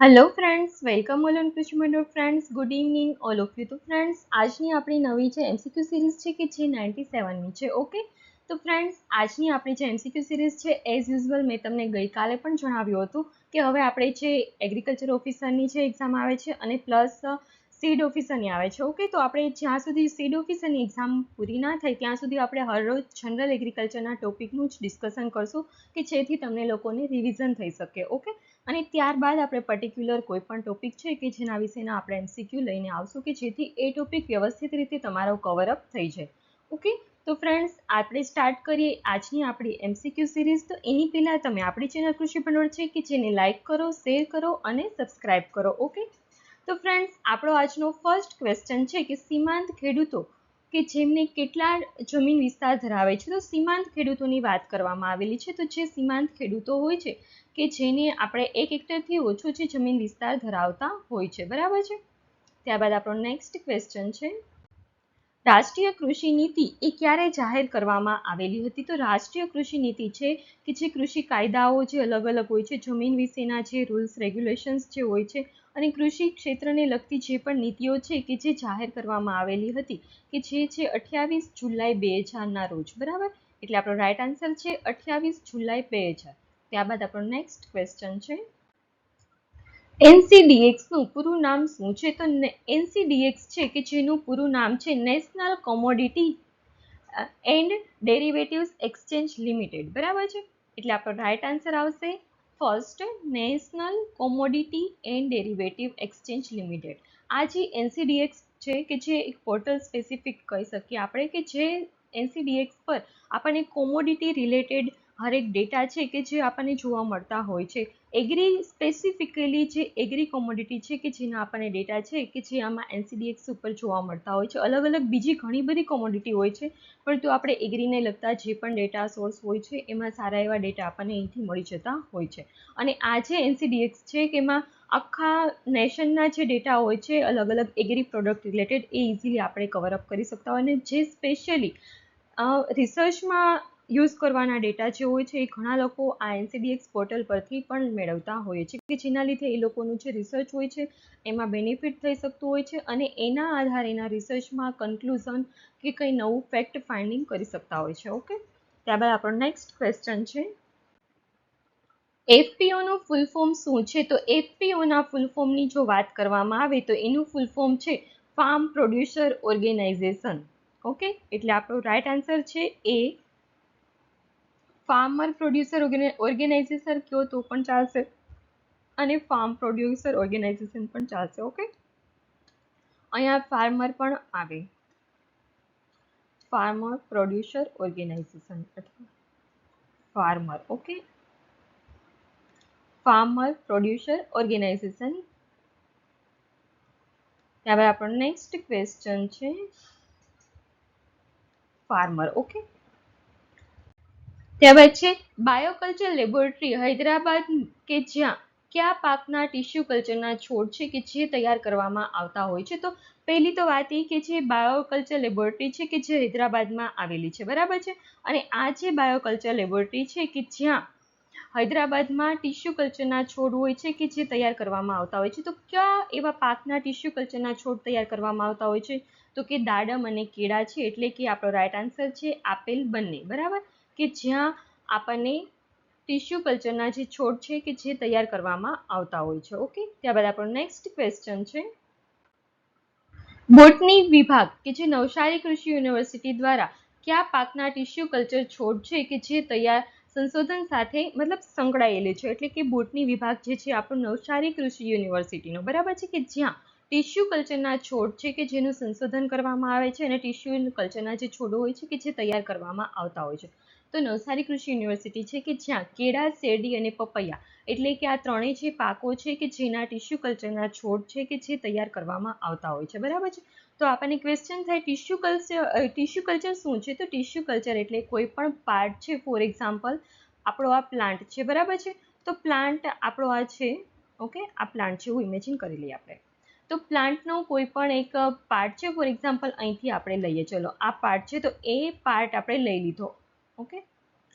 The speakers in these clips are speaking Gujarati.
Hello friends welcome all on Krishi Mandal friends good evening all of you તો ફ્રેન્ડ્સ આજની આપણી નવી જે એમસીક્યુ સિરીઝ છે કે જે નાઇન્ટી સેવનની છે ઓકે તો ફ્રેન્ડ્સ આજની આપણી જે એમસીક્યુ સિરીઝ છે એઝ યુઝ્યુઅલ મેં તમને ગઈકાલે પણ જણાવ્યું હતું કે હવે આપણે જે એગ્રીકલ્ચર ઓફિસરની જે એક્ઝામ આવે છે અને પ્લસ સીડ ઓફિસરની આવે છે ઓકે તો આપણે જ્યાં સુધી સીડ ઓફિસરની એક્ઝામ પૂરી ના થાય, ત્યાં સુધી આપણે હરરોજ જનરલ એગ્રીકલ્ચરના ટોપિકનું જ ડિસ્કશન કરશું કે જેથી તમને લોકોને રિવિઝન થઈ શકે ઓકે અને ત્યારબાદ આપણે પર્ટિક્યુલર કોઈ પણ ટોપિક છે કે જેના વિશેના આપણે એમસીક્યુ લઈને આવશું કે જેથી એ ટોપિક વ્યવસ્થિત રીતે તમારો કવરઅપ થઈ જાય. ઓકે તો ફ્રેન્ડ્સ આપણે સ્ટાર્ટ કરીએ આજની આપણી એમસીક્યુ સિરીઝ તો એની પહેલાં તમે આપણી ચેનલ કૃષિ ભંડોળ છે કે જેને લાઇક કરો શેર કરો અને સબસ્ક્રાઇબ કરો. ઓકે તો ફ્રેન્ડ્સ આપણો આજનો ફર્સ્ટ ક્વેશ્ચન છે કે સીમાંત ખેડૂતો કે જેમને કેટલા જમીન વિસ્તાર ધરાવે છે? તો સીમાંત ખેડૂતોની વાત કરવામાં આવેલી છે. તો જે સીમાંત ખેડૂતો હોય છે કે જેને આપણે એક હેક્ટરથી ઓછો છે જમીન વિસ્તાર ધરાવતા હોય છે, બરાબર છે? ત્યારબાદ આપણો નેક્સ્ટ ક્વેશ્ચન છે. રાષ્ટ્રીય કૃષિ નીતિ એ ક્યારે જાહેર કરવામાં આવેલી હતી? તો રાષ્ટ્રીય કૃષિ નીતિ છે કે જે કૃષિ કાયદાઓ જે અલગ અલગ હોય છે, જમીન વિશેના જે રૂલ્સ રેગ્યુલેશન્સ જે હોય છે અને કૃષિ ક્ષેત્રને લગતી જે પણ નીતિઓ છે કે જે જાહેર કરવામાં આવેલી હતી કે જે છે અઠ્યાવીસ જુલાઈ બે હજારના રોજ, બરાબર? એટલે આપણો રાઈટ આન્સર છે અઠ્યાવીસ જુલાઈ બે હજાર. ત્યારબાદ આપણો નેક્સ્ટ ક્વેશ્ચન છે. એનસીડીએક્સનું પૂરું નામ શું છે? તો એનસીડીએક્સ છે કે જેનું પૂરું નામ છે national commodity and derivatives exchange limited. બરાબર છે? એટલે આપણો રાઇટ આન્સર આવશે first national commodity and derivative exchange limited. આ જે એનસીડીએક્સ છે કે જે એક પોર્ટલ સ્પેસિફિક કહી શકીએ આપણે કે જે એનસીડીએક્સ પર આપણને કોમોડિટી રિલેટેડ હરેક ડેટા છે કે જે આપણને જોવા મળતા હોય છે. એગ્રી સ્પેસિફિકલી જે એગ્રી કોમોડિટી છે કે જેના આપણને ડેટા છે કે જે આમાં એનસીડીએક્સ ઉપર જોવા મળતા હોય છે. અલગ અલગ બીજી ઘણી બધી કોમોડિટી હોય છે, પરંતુ આપણે એગ્રીને લગતા જે પણ ડેટા સોર્સ હોય છે, એમાં સારા એવા ડેટા આપણને અહીંથી મળી જતા હોય છે. અને આ જે એનસીડીએક્સ છે કે એમાં આખા નેશનના જે ડેટા હોય છે, અલગ અલગ એગ્રી પ્રોડક્ટ રિલેટેડ એ ઇઝીલી આપણે કવરઅપ કરી શકતા હોય. અને જે સ્પેશિયલી રિસર્ચમાં યુઝ કરવાના ડેટા જે હોય છે એ ઘણા લોકો આ એનસીડીએક્સ પોર્ટલ પરથી પણ મેળવતા હોય છે કે જેના લીધે એ લોકોનું જે રિસર્ચ હોય છે એમાં બેનિફિટ થઈ શકતું હોય છે અને એના આધારે એના રિસર્ચમાં કન્ક્લુઝન કે કંઈ નવું ફેક્ટ ફાઇન્ડિંગ કરી શકતા હોય છે. ઓકે ત્યારબાદ આપણો નેક્સ્ટ ક્વેશ્ચન છે. એફપીઓનું ફૂલ ફોર્મ શું છે? તો એફપીઓના ફૂલ ફોર્મની જો વાત કરવામાં આવે તો એનું ફૂલ ફોર્મ છે ફાર્મ પ્રોડ્યુસર ઓર્ગેનાઇઝેશન ઓકે એટલે આપણો રાઈટ આન્સર છે એ ફાર્મર પ્રોડ્યુસર ઓર્ગેનાઇઝેશન કહો તો પણ ચાલશે. અને ફાર્મ પ્રોડ્યુસર ઓર્ગેનાઇઝેશન પણ ચાલશે ઓકે અહીંયા ફાર્મર પણ આવે. ફાર્મર પ્રોડ્યુસર ઓર્ગેનાઇઝેશન અથવા farmer okay farmer producer organisation ત્યારબાદ આપણો નેક્સ્ટ ક્વેશ્ચન છે ફાર્મર ઓકે ત્યારબાદ છે બાયોકલ્ચર લેબોરેટરી હૈદરાબાદ કે જ્યાં, કયા પાકના ટિશ્યુ કલ્ચરના છોડ છે કે જે તૈયાર કરવામાં આવતા હોય છે? તો પહેલી તો વાત એ કે જે બાયોકલ્ચર લેબોરેટરી છે કે જે હૈદરાબાદમાં આવેલી છે, બરાબર છે? અને આ જે બાયોકલ્ચર લેબોરેટરી છે કે જ્યાં હૈદરાબાદમાં ટિશ્યુ કલ્ચરના છોડ હોય છે કે જે તૈયાર કરવામાં આવતા હોય છે? તો કયા એવા પાકના ટિશ્યુ કલ્ચરના છોડ તૈયાર કરવામાં આવતા હોય છે? તો કે દાડમ અને કેળા છે, એટલે કે આપણો રાઈટ આન્સર છે, આપેલ બંને, બરાબર? કે જ્યાં આપણને ટિશ્યુ કલ્ચરના જે છોડ છે કે જે તૈયાર કરવામાં આવતા હોય છે. ઓકે ત્યારબાદ આપણો નેક્સ્ટ ક્વેશ્ચન છે. બોટની વિભાગ કે જે નવસારી કૃષિ યુનિવર્સિટી દ્વારા કયા પાકના ટિશ્યુ કલ્ચર છોડ છે કે જે તૈયાર સંશોધન સાથે મતલબ સંકળાયેલી છે? એટલે કે બોટની વિભાગ જે છે આપણું નવસારી કૃષિ યુનિવર્સિટીનો. બરાબર છે કે જ્યાં ટિશ્યુ કલ્ચરના છોડ છે કે જેનું સંશોધન કરવામાં આવે છે અને ટિશ્યુ કલ્ચરના જે છોડો હોય છે કે જે તૈયાર કરવામાં આવતા હોય છે? તો નવસારી કૃષિ યુનિવર્સિટી છે કે જ્યાં કેળા, શેરડી અને પપૈયા એટલે કે આ ત્રણેય જે પાકો છે કે જેના ટિશ્યુ કલ્ચરના છોડ છે કે જે તૈયાર કરવામાં આવતા હોય છે, બરાબર છે? તો આપણને ક્વેશ્ચન થાય ટિશ્યુ કલ્ચર ટિશ્યુ કલ્ચર શું છે? તો ટિશ્યુ કલ્ચર એટલે કોઈ પણ પાર્ટ છે ફોર એક્ઝામ્પલ આપણો આ પ્લાન્ટ છે, બરાબર છે? તો પ્લાન્ટ આપણો આ છે ઓકે આ પ્લાન્ટ છે, એવું ઇમેજિન કરી લઈએ આપણે. તો પ્લાન્ટનો કોઈ પણ એક પાર્ટ છે ફોર એક્ઝામ્પલ અહીંથી આપણે લઈએ, ચલો, આ પાર્ટ છે, તો એ પાર્ટ આપણે લઈ લીધો. ઓકે?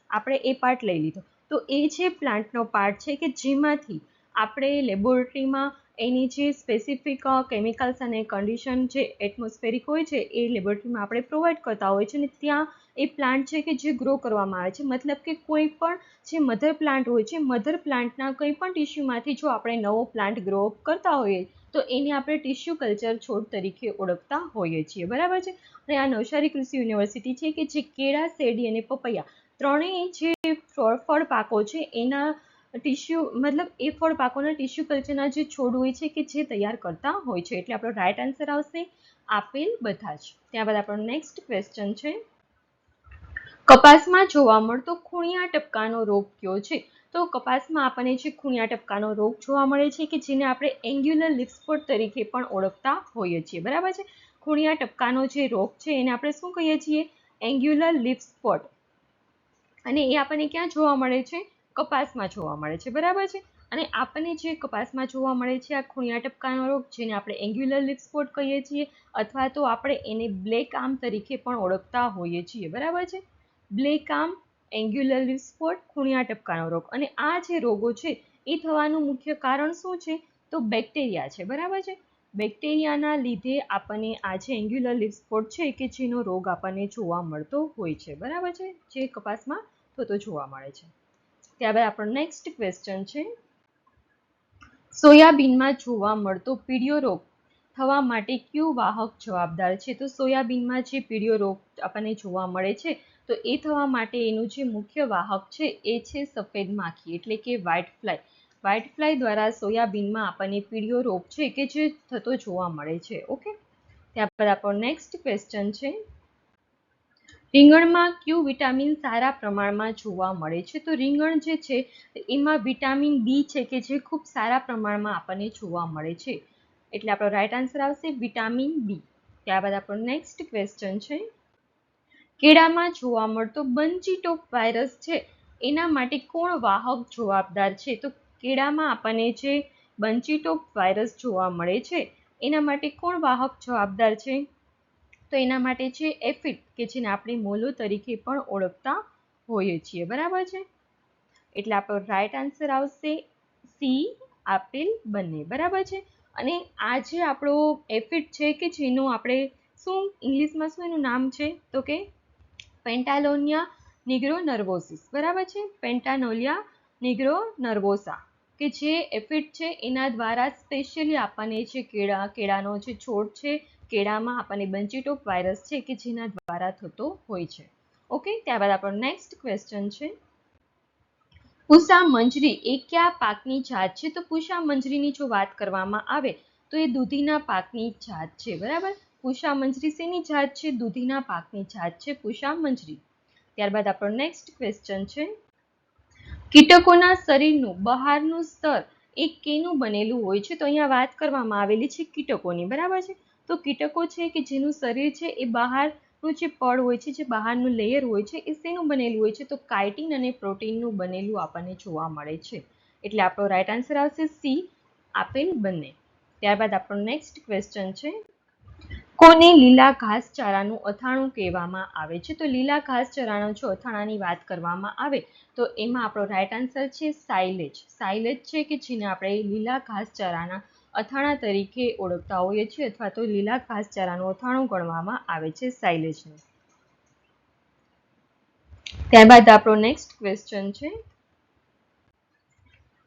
આપણે એ પાર્ટ લઈ લીધો. તો એ છે પ્લાન્ટનો પાર્ટ છે કે જેમાંથી આપણે લેબોરેટરીમાં એની જે સ્પેસિફિક કેમિકલ્સ અને કન્ડિશન જે એટમોસ્ફેરિક હોય છે, એ લેબોરેટરીમાં આપણે પ્રોવાઈડ કરતા હોય છે અને ત્યાં એ પ્લાન્ટ છે કે જે ગ્રો કરવામાં આવે છે. મતલબ કે કોઈ પણ જે મધર પ્લાન્ટ હોય છે મધર પ્લાન્ટના કંઈ પણ ટિશ્યુમાંથી જો આપણે નવો પ્લાન્ટ ગ્રો અપ કરતા હોઈએ તો એને આપણે ટિશ્યુ કલ્ચર છોડ તરીકે ઓળખતા હોઈએ છીએ. બરાબર છે? અને આ નવસારી કૃષિ યુનિવર્સિટી છે કે જે કેળા, શેરડી અને પપૈયા ત્રણેય જે ફળ પાકો છે, એના ટિશ્યુ મતલબ એ ફળ પાકોના ટિશ્યુ કલ્ચરના જે છોડ હોય છે કે જે તૈયાર કરતા હોય છે. એટલે આપણો રાઈટ આન્સર આવશે આપેલ બધા જ. ત્યારબાદ આપણો નેક્સ્ટ ક્વેશ્ચન છે. કપાસમાં જોવા મળતો ખૂણિયા ટપકાનો રોગ કયો છે? તો કપાસમાં આપણને જે ખૂણિયા ટપકાનો રોગ જોવા મળે છે કે જેને આપણે એંગ્યુલર લિપ્સપોટ તરીકે પણ ઓળખતા હોઈએ છીએ. બરાબર છે? ખૂણિયા ટપકાનો જે રોગ છે એને આપણે શું કહીએ છીએ? એંગ્યુલર લિપ્સપોટ અને એ આપણને ક્યાં જોવા મળે છે? કપાસમાં જોવા મળે છે. બરાબર છે? અને આપણને જે કપાસમાં જોવા મળે છે આ ખૂણિયા ટપકાનો રોગ જેને આપણે એંગ્યુલર લિપ્સપોટ કહીએ છીએ અથવા તો આપણે એને બ્લેક આર્મ તરીકે પણ ઓળખતા હોઈએ છીએ. બરાબર છે? Black arm angular leaf spot, ખૂણિયા ટપકાનો રોગ. અને આ જે રોગો છે, એ થવાનું મુખ્ય કારણ શું છે? તો બેક્ટેરિયા છે. બરાબર છે? બેક્ટેરિયાના લીધે આપણને આ જે એન્ગ્યુલર લીફ સ્પોટ છે, કે જેનો રોગ આપણને જોવા મળતો હોય છે. બરાબર છે? જે કપાસમાં થતો જોવા મળે છે. ત્યારબાદ આપણો નેક્સ્ટ ક્વેશ્ચન છે. સોયાબીનમાં જોવા મળતો પીડિયો રોગ થવા માટે કયું વાહક જવાબદાર છે? તો સોયાબીનમાં જે પીડિયો રોગ આપણને જોવા મળે છે તો એ થવા માટે એનું જે મુખ્ય વાહક છે એ છે સફેદ માખી, એટલે કે વ્હાઇટ ફ્લાય વ્હાઇટ ફ્લાય દ્વારા સોયાબીનમાં આપણને પીળિયો રોગ છે કે જે થતો જોવા મળે છે, ઓકે? ત્યારબાદ આપણો નેક્સ્ટ ક્વેશ્ચન છે. રીંગણમાં ક્યુ વિટામિન સારા પ્રમાણમાં જોવા મળે છે? તો રીંગણ જે છે, એમાં વિટામિન બી છે કે જે ખૂબ સારા પ્રમાણમાં આપણને જોવા મળે છે. એટલે આપણો રાઈટ આન્સર આવશે વિટામિન બી. ત્યારબાદ આપણો નેક્સ્ટ ક્વેશ્ચન છે. કેળામાં જોવા મળતો બંચીટોપ વાયરસ છે. એના માટે કોણ વાહક જવાબદાર છે? તો કેળામાં આપણને જે બંચીટોપ વાયરસ જોવા મળે છે, એના માટે કોણ વાહક જવાબદાર છે? તો એના માટે છે એફિડ, કે જેને આપણે મોલો તરીકે પણ ઓળખતા હોઈએ છીએ. બરાબર છે? એટલે આપણો રાઈટ આન્સર આવશે સી, આપેલ બંને. બરાબર છે? અને આ જે આપણો એફિડ છે, કે જેનું આપણે શું ઇંગ્લિશમાં શું એનું નામ છે? તો કે પેન્ટાલોનિયા નિગ્રો નર્વોસિસ બરાબર છે? પેન્ટાનોલિયા નિગ્રો નર્વોસા કે જે એફિડ છે, એના દ્વારા સ્પેશિયલી આપણને જે કેળા, કેળાનો જે છોડ છે, કેળામાં આપણને બંચીટોપ વાયરસ છે, કે જેના દ્વારા થતો હોય છે. ઓકે ત્યારબાદ આપણો નેક્સ્ટ ક્વેશ્ચન છે. પૂષા મંજરી, એ કયા પાકની જાત છે? તો પૂષા મંજરીની જો વાત કરવામાં આવે, તો એ દૂધીના પાકની જાત છે, બરાબર? પુષા મંજરી શેની જાત છે, દૂધીના પાકની જાત છે પુષા મંજરી. ત્યારબાદ આપણો નેક્સ્ટ ક્વેશ્ચન છે. કીટકોના શરીરનું બહારનું સ્તર એ કેનું બનેલું હોય છે? તો અહીંયા વાત કરવામાં આવેલી છે કીટકોની, બરાબર છે? તો કીટકો છે કે જેનું શરીર છે એ બહારનું જે પડ હોય છે, જે બહારનું લેયર હોય છે, એ શેનું બનેલું હોય છે? તો કાઇટિન અને પ્રોટીનનું બનેલું આપણને જોવા મળે છે. એટલે આપણો રાઈટ આન્સર આવશે સી, આપેલ બંને. ત્યારબાદ આપણો નેક્સ્ટ ક્વેશ્ચન છે. કોને લીલા ઘાસચારાનું અથાણું કહેવામાં આવે છે? તો લીલા ઘાસચારાનો જો અથાણાની વાત કરવામાં આવે, તો એમાં આપણો રાઈટ આન્સર છે સાઇલેજ સાઇલેજ છે કે જેને આપણે લીલા ઘાસચારાના અથાણા તરીકે ઓળખતા હોઈએ છીએ અથવા તો લીલા ઘાસચારાનું અથાણું ગણવામાં આવે છે સાઇલેજને ત્યારબાદ આપણો નેક્સ્ટ ક્વેશ્ચન છે.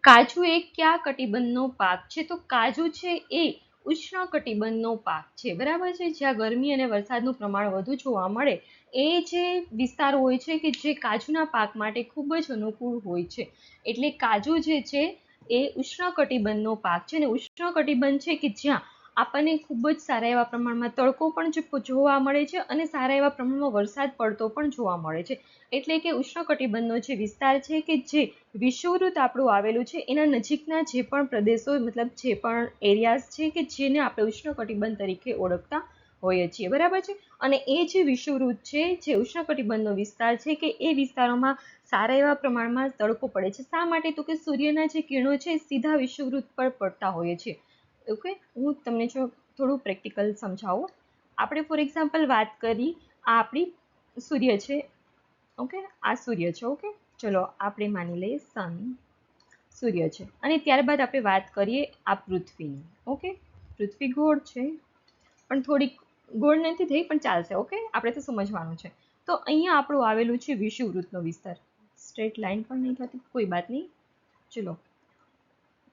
કાજુ એ કયા કટિબંધનો પાક છે? તો કાજુ છે એ ઉષ્ણકટિબંધનો પાક છે. બરાબર છે? જ્યાં ગરમી અને વરસાદનું પ્રમાણ વધુ જોવા મળે, એ જે વિસ્તાર હોય છે કે જે કાજુના પાક માટે ખૂબ જ અનુકૂળ હોય છે. એટલે કાજુ જે છે, એ ઉષ્ણકટિબંધનો પાક છે અને ઉષ્ણકટિબંધ છે કે જ્યાં આપણને ખૂબ જ સારા એવા પ્રમાણમાં તડકો પણ જોવા મળે છે અને સારા એવા પ્રમાણમાં વરસાદ પડતો પણ જોવા મળે છે. એટલે કે ઉષ્ણકટિબંધનો જે વિસ્તાર છે કે જે વિષુવવૃત્ત આપણું આવેલું છે, એના નજીકના જે પણ પ્રદેશો, મતલબ જે પણ એરિયાઝ છે કે જેને આપણે ઉષ્ણકટિબંધ તરીકે ઓળખતા હોઈએ છીએ, બરાબર છે? અને એ જે વિષુવવૃત્ત છે, જે ઉષ્ણકટિબંધનો વિસ્તાર છે કે એ વિસ્તારોમાં સારા એવા પ્રમાણમાં તડકો પડે છે. શા માટે? તો કે સૂર્યના જે કિરણો છે સીધા વિષુવવૃત્ત પર પડતા હોઈએ છીએ. ઓકે હું તમને જો થોડું પ્રેક્ટિકલ સમજાવું. આપણે ફોર એક્ઝામ્પલ વાત કરી, આ આપણી સૂર્ય છે. ઓકે આ સૂર્ય છે ઓકે ચલો, આપણે માની લઈએ સન સૂર્ય છે. અને ત્યારબાદ આપણે વાત કરીએ આ પૃથ્વીની. ઓકે પૃથ્વી ગોળ છે. પણ થોડીક ગોળ નથી થઈ, પણ ચાલશે ઓકે આપણે તો સમજવાનું છે. તો અહીંયા આપણું આવેલું છે વિષુવવૃત્તનો વિસ્તાર. સ્ટ્રેટ લાઇન પણ નહીં થતી, કોઈ વાત નહીં. ચલો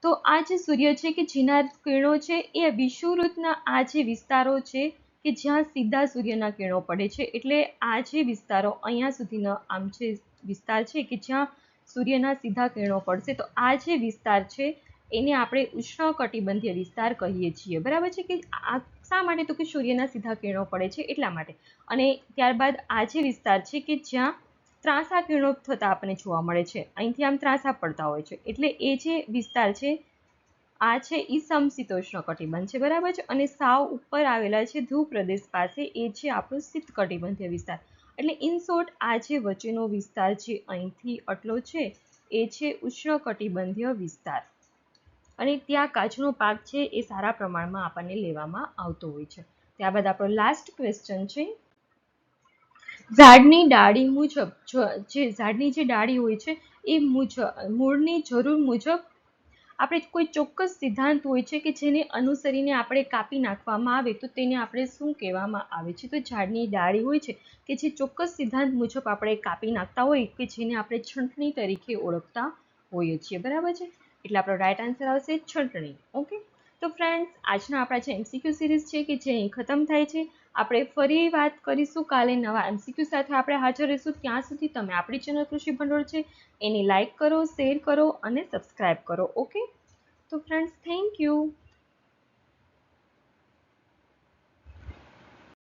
તો આ જે સૂર્ય છે કે જેના કિરણો છે, એ વિષુવવૃત્તના આ જે વિસ્તારો છે કે જ્યાં સીધા સૂર્યના કિરણો પડે છે, એટલે આ જે વિસ્તારો અહીંયા સુધીનો આમ જે વિસ્તાર છે કે જ્યાં સૂર્યના સીધા કિરણો પડશે, તો આ જે વિસ્તાર છે, એને આપણે ઉષ્ણકટિબંધીય વિસ્તાર કહીએ છીએ. બરાબર છે કે આ શા માટે? તો કે સૂર્યના સીધા કિરણો પડે છે એટલા માટે. અને ત્યારબાદ આ જે વિસ્તાર છે કે જ્યાં ત્રાંસા કિરણો થતા આપણને જોવા મળે છે. અહીંથી આમ ત્રાંસા પડતા હોય છે. એટલે એ જે વિસ્તાર છે, આ છે એ સમશીતોષ્ણ કટિબંધ છે. બરાબર છે? અને સાવ ઉપર આવેલા છે ધ્રુવ પ્રદેશ પાસે, એ છે આપણો શીત કટિબંધીય વિસ્તાર. એટલે ઇન શોર્ટ આ જે વચ્ચેનો વિસ્તાર જે અહીંથી આટલો છે, એ છે ઉષ્ણકટિબંધીય વિસ્તાર. અને ત્યાં કાચનો પાક છે, એ સારા પ્રમાણમાં આપણને લેવામાં આવતો હોય છે. ત્યારબાદ આપણો લાસ્ટ ક્વેશ્ચન છે ઝાડની ડાળી મુજબ જે ઝાડની જે ડાળી હોય છે, એ મુજબ, મૂળની જરૂર મુજબ આપણે કોઈ ચોક્કસ સિદ્ધાંત હોય છે કે જેને અનુસરીને આપણે કાપી નાખવામાં આવે, તો તેને આપણે શું કહેવામાં આવે છે? તો ઝાડની ડાળી હોય છે કે જે ચોક્કસ સિદ્ધાંત મુજબ આપણે કાપી નાખતા હોય, કે જેને આપણે છંટણી તરીકે ઓળખતા હોઈએ છીએ. બરાબર છે? એટલે આપણો રાઈટ આન્સર આવશે છંટણી. ઓકે તો ફ્રેન્ડ્સ આજના આપણા જે એમસીક્યુ સિરીઝ છે કે જે અહીં ખતમ થાય છે આપણે ફરી વાત કરીશું કાલે નવા એમસીક્યુ સાથે. આપણે હાજર રહીશું ત્યાં સુધી તમે આપણી ચેનલ કૃષિ ભંડોળ છે, એને લાઇક કરો, શેર કરો અને સબસ્ક્રાઈબ કરો, ઓકે? તો ફ્રેન્ડ્સ થેન્ક યુ